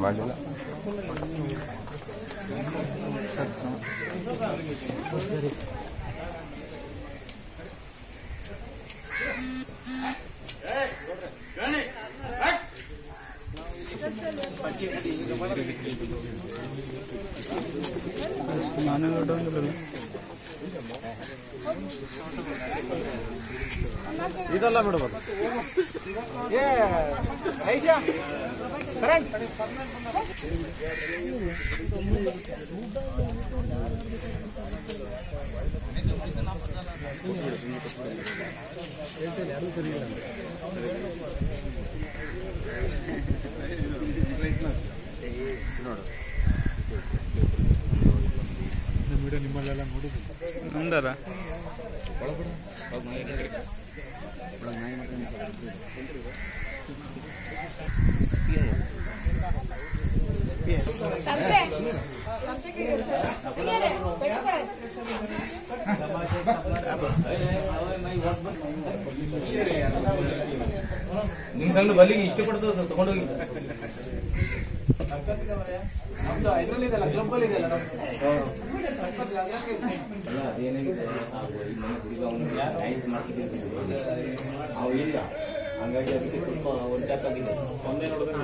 ಮಾಡಿಲ್ಲ ಇದಲ್ಲ ಮೇಡಮ್ ಅದು ಏ ಐಶಾ ಕರೆಂಟ್ ಅಂದಾರ ನಿಮ್ ಸಂಘ ಬಲ್ಲಿಗೆ ಇಷ್ಟ ನಿಮ್ಮಲ್ಲೆಲ್ಲ ತಗೊಂಡೋಗಿ ನಮ್ದು ಇದ್ರಲ್ಲಿ ಇದೆಲ್ಲ ಕ್ಲಬ್ ಅಲ್ಲಿ ಇದೆಲ್ಲ ಸಖತ್ ಅದ್ರಲ್ಲಿ ಇದೆ. ಮಾಡ್ತಿದ್ದೀನಿ ಅವು ಇಲ್ಲ. ಹಂಗಾಗಿ ಅದಕ್ಕೆ ಸ್ವಲ್ಪ ಒಂದೇ ನೋಡಿದ್ರೆ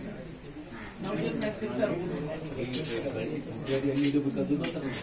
Kami yang aktif terus. Jadi ini juga bukan dulu terus.